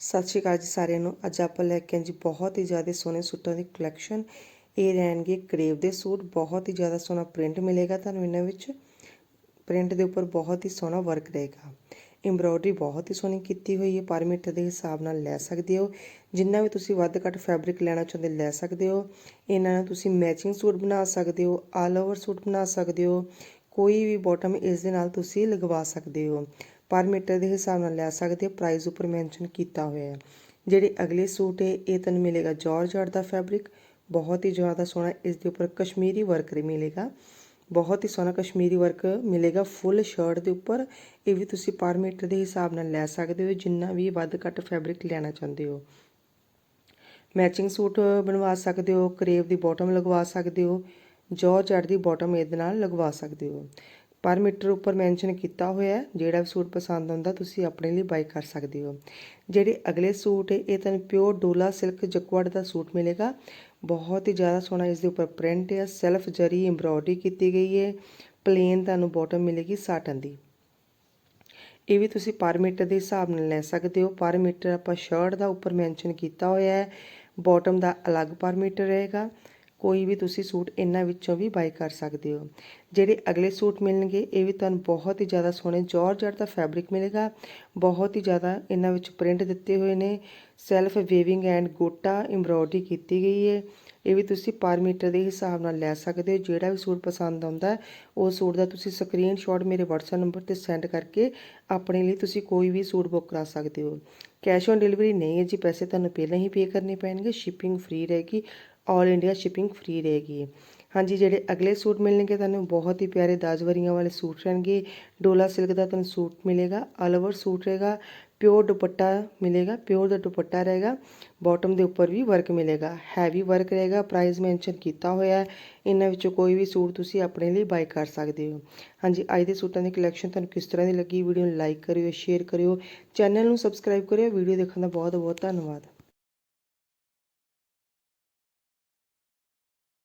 ਸਤਿ ਸ਼੍ਰੀ ਅਕਾਲ ਜੀ ਸਾਰਿਆਂ ਨੂੰ। ਅੱਜ ਆਪਾਂ ਲੈ ਕੇ ਆਏ ਜੀ ਬਹੁਤ ਹੀ ਜ਼ਿਆਦਾ ਸੋਹਣੇ ਸੂਟਾਂ ਦੀ ਕਲੈਕਸ਼ਨ ਇਹ ਰਹਿਣਗੇ ਕਰੇਵ ਦੇ ਸੂਟ। ਬਹੁਤ ਹੀ ਜ਼ਿਆਦਾ ਸੋਹਣਾ ਪ੍ਰਿੰਟ ਮਿਲੇਗਾ ਤੁਹਾਨੂੰ ਇਹਨਾਂ ਵਿੱਚ। ਪ੍ਰਿੰਟ ਦੇ ਉੱਪਰ ਬਹੁਤ ਹੀ ਸੋਹਣਾ ਵਰਕ ਰਹੇਗਾ। ਐਮਬ੍ਰੋਇਡਰੀ ਬਹੁਤ ਹੀ ਸੋਹਣੀ ਕੀਤੀ ਹੋਈ ਹੈ। ਪਰ ਮੀਟਰ ਦੇ ਹਿਸਾਬ ਨਾਲ ਲੈ ਸਕਦੇ ਹੋ। ਜਿੰਨਾ ਵੀ ਤੁਸੀਂ ਵੱਧ ਘੱਟ ਫੈਬਰਿਕ ਲੈਣਾ ਚਾਹੁੰਦੇ ਲੈ ਸਕਦੇ ਹੋ। ਇਹਨਾਂ ਨਾਲ ਤੁਸੀਂ ਮੈਚਿੰਗ ਸੂਟ ਬਣਾ ਸਕਦੇ ਹੋ ਆਲ ਓਵਰ ਸੂਟ ਬਣਾ ਸਕਦੇ ਹੋ। ਕੋਈ ਵੀ ਬਾਟਮ ਇਸ ਦੇ ਨਾਲ ਤੁਸੀਂ ਲਗਵਾ ਸਕਦੇ ਹੋ। ਪਰ ਮੀਟਰ ਦੇ ਹਿਸਾਬ ਨਾਲ ਲੈ ਸਕਦੇ ਹੋ। ਪ੍ਰਾਈਸ ਉੱਪਰ ਮੈਂਸ਼ਨ ਕੀਤਾ ਹੋਇਆ ਹੈ। ਜਿਹੜੇ ਅਗਲੇ ਸੂਟ ਹੈ, ਇਹ ਤੁਹਾਨੂੰ ਮਿਲੇਗਾ ਜਾਰਜਟ ਦਾ ਫੈਬਰਿਕ ਬਹੁਤ ਹੀ ਜ਼ਿਆਦਾ ਸੋਹਣਾ ਇਸ ਦੇ ਉੱਪਰ ਕਸ਼ਮੀਰੀ ਵਰਕ ਮਿਲੇਗਾ। ਬਹੁਤ ਹੀ ਸੋਹਣਾ ਕਸ਼ਮੀਰੀ ਵਰਕ ਮਿਲੇਗਾ ਫੁੱਲ ਸ਼ਰਟ ਦੇ ਉੱਪਰ। ਇਹ ਵੀ ਤੁਸੀਂ ਪਰ ਮੀਟਰ ਦੇ ਹਿਸਾਬ ਨਾਲ ਲੈ ਸਕਦੇ ਹੋ, ਜਿੰਨਾ ਵੀ ਵੱਧ ਘੱਟ ਫੈਬਰਿਕ ਲੈਣਾ ਚਾਹੁੰਦੇ ਹੋ। ਮੈਚਿੰਗ ਸੂਟ ਬਣਵਾ ਸਕਦੇ ਹੋ ਕਰੇਵ ਦੀ ਬਾਟਮ ਲਗਵਾ ਸਕਦੇ ਹੋ ਜਾਰਜਟ ਦੀ ਬਾਟਮ ਇਹਦੇ ਨਾਲ ਲਗਵਾ ਸਕਦੇ ਹੋ। ਪਰ ਮੀਟਰ ਉੱਪਰ ਮੈਂਸ਼ਨ ਕੀਤਾ ਹੋਇਆ ਜਿਹੜਾ ਵੀ ਸੂਟ ਪਸੰਦ ਆਉਂਦਾ, ਤੁਸੀਂ ਆਪਣੇ ਲਈ ਬਾਈ ਕਰ ਸਕਦੇ ਹੋ। ਜਿਹੜੇ ਅਗਲੇ ਸੂਟ ਹੈ, ਇਹ ਤੁਹਾਨੂੰ ਪਿਓਰ ਡੋਲਾ ਸਿਲਕ ਜਕਵੜ ਦਾ ਸੂਟ ਮਿਲੇਗਾ। ਬਹੁਤ ਹੀ ਜ਼ਿਆਦਾ ਸੋਹਣਾ ਇਸ ਦੇ ਉੱਪਰ ਪ੍ਰਿੰਟ ਹੈ ਸੈਲਫ ਜਰੀ ਐਮਬ੍ਰੋਇਡਰੀ ਕੀਤੀ ਗਈ ਹੈ। ਪਲੇਨ ਤੁਹਾਨੂੰ ਬਾਟਮ ਮਿਲੇਗੀ ਸਾਟਨ ਦੀ। ਇਹ ਵੀ ਤੁਸੀਂ ਪਰ ਮੀਟਰ ਦੇ ਹਿਸਾਬ ਨਾਲ ਲੈ ਸਕਦੇ ਹੋ। ਪਰ ਮੀਟਰ ਆਪਾਂ ਸ਼ਰਟ ਦਾ ਉੱਪਰ ਮੈਂਸ਼ਨ ਕੀਤਾ ਹੋਇਆ ਹੈ ਬਾਟਮ ਦਾ ਅਲੱਗ ਪਰ ਮੀਟਰ ਰਹੇਗਾ। ਕੋਈ ਵੀ ਤੁਸੀਂ ਸੂਟ ਇਹਨਾਂ ਵਿੱਚੋਂ ਵੀ ਬਾਈ ਕਰ ਸਕਦੇ ਹੋ। ਜਿਹੜੇ ਅਗਲੇ ਸੂਟ ਮਿਲਣਗੇ, ਇਹ ਵੀ ਤੁਹਾਨੂੰ ਬਹੁਤ ਹੀ ਜ਼ਿਆਦਾ ਸੋਹਣੇ ਜਾਰਜਟ ਦਾ ਫੈਬਰਿਕ ਮਿਲੇਗਾ। ਬਹੁਤ ਹੀ ਜ਼ਿਆਦਾ ਇਹਨਾਂ ਵਿੱਚ ਪ੍ਰਿੰਟ ਦਿੱਤੇ ਹੋਏ ਨੇ। ਸੈਲਫ ਵੇਵਿੰਗ ਐਂਡ ਗੋਟਾ ਐਮਬ੍ਰੋਇਡਰੀ ਕੀਤੀ ਗਈ ਹੈ। ਇਹ ਵੀ ਤੁਸੀਂ ਪਰ ਮੀਟਰ ਦੇ ਹਿਸਾਬ ਨਾਲ ਲੈ ਸਕਦੇ ਹੋ। ਜਿਹੜਾ ਵੀ ਸੂਟ ਪਸੰਦ ਆਉਂਦਾ, ਉਹ ਸੂਟ ਦਾ ਤੁਸੀਂ ਸਕਰੀਨਸ਼ਾਟ ਮੇਰੇ WhatsApp ਨੰਬਰ ਤੇ ਸੈਂਡ ਕਰਕੇ ਆਪਣੇ ਲਈ ਤੁਸੀਂ ਕੋਈ ਵੀ ਸੂਟ ਬੁੱਕ ਕਰਾ ਸਕਦੇ ਹੋ। ਕੈਸ਼ ਔਨ ਡਿਲੀਵਰੀ ਨਹੀਂ ਹੈ ਜੀ। ਪੈਸੇ ਤੁਹਾਨੂੰ ਪਹਿਲਾਂ ਹੀ ਪੇ ਕਰਨੇ ਪੈਣਗੇ। ਸ਼ਿਪਿੰਗ ਫ੍ਰੀ ਰਹੇਗੀ। ਆਲ ਇੰਡੀਆ ਸ਼ਿਪਿੰਗ ਫ੍ਰੀ ਰਹੇਗੀ। ਹਾਂਜੀ, ਜਿਹੜੇ ਅਗਲੇ ਸੂਟ ਮਿਲਣਗੇ, ਤੁਹਾਨੂੰ ਬਹੁਤ ਹੀ ਪਿਆਰੇ ਦਾਜਵਰੀਆਂ ਵਾਲੇ ਸੂਟ ਰਹਿਣਗੇ। ਡੋਲਾ ਸਿਲਕ ਦਾ ਤੁਹਾਨੂੰ ਸੂਟ ਮਿਲੇਗਾ ਆਲ ਓਵਰ ਸੂਟ ਰਹੇਗਾ ਪਿਓਰ ਦੁਪੱਟਾ ਮਿਲੇਗਾ ਪਿਓਰ ਦਾ ਦੁਪੱਟਾ ਰਹੇਗਾ ਬਾਟਮ ਦੇ ਉੱਪਰ ਵੀ ਵਰਕ ਮਿਲੇਗਾ ਹੈਵੀ ਵਰਕ ਰਹੇਗਾ ਪ੍ਰਾਈਸ ਮੈਂਸ਼ਨ ਕੀਤਾ ਹੋਇਆ ਹੈ। ਇਹਨਾਂ ਵਿੱਚੋਂ ਕੋਈ ਵੀ ਸੂਟ ਤੁਸੀਂ ਆਪਣੇ ਲਈ ਬਾਈ ਕਰ ਸਕਦੇ ਹੋ। ਹਾਂਜੀ, ਅੱਜ ਦੇ ਸੂਟਾਂ ਦੀ ਕਲੈਕਸ਼ਨ ਤੁਹਾਨੂੰ ਕਿਸ ਤਰ੍ਹਾਂ ਦੀ ਲੱਗੀ? ਵੀਡੀਓ ਨੂੰ ਲਾਈਕ ਕਰਿਓ ਸ਼ੇਅਰ ਕਰਿਓ ਚੈਨਲ ਨੂੰ ਸਬਸਕ੍ਰਾਈਬ ਕਰਿਓ। ਵੀਡੀਓ ਦੇਖਣ ਦਾ ਬਹੁਤ ਬਹੁਤ ਧੰਨਵਾਦ।